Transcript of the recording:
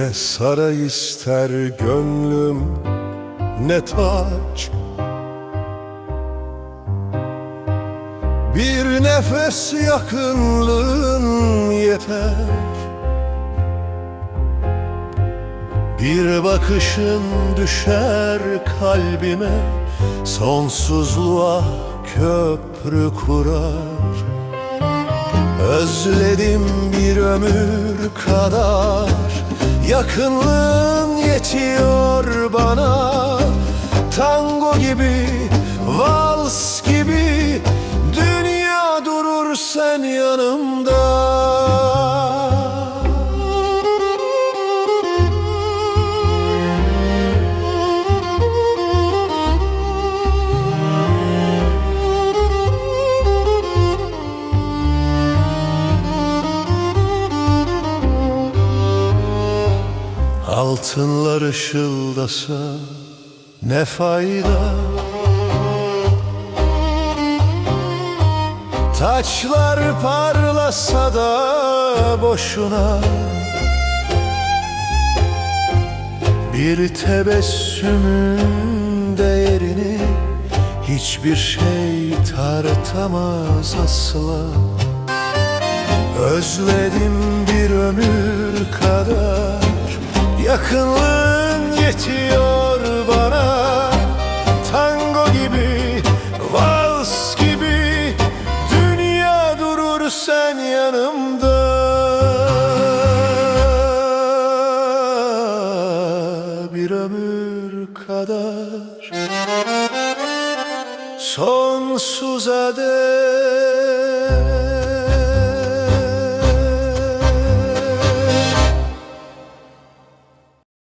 Ne saray ister gönlüm ne taç. Bir nefes yakınlığın yeter. Bir bakışın düşer kalbime Sonsuzluğa köprü kurar. Özledim bir ömür kadar Yakınlığın yetiyor bana. Tango gibi, vals gibi. Dünya durur sen yanımda Altınlar ışıldasa ne fayda? Taçlar parlasa da boşuna Bir tebessümün değerini Hiçbir şey tartamaz asla. Özledim bir ömür kadar Yakınlığın yetiyor bana. Tango gibi, vals gibi. Dünya durur sen yanımda. Bir ömür kadar. Sonsuza dek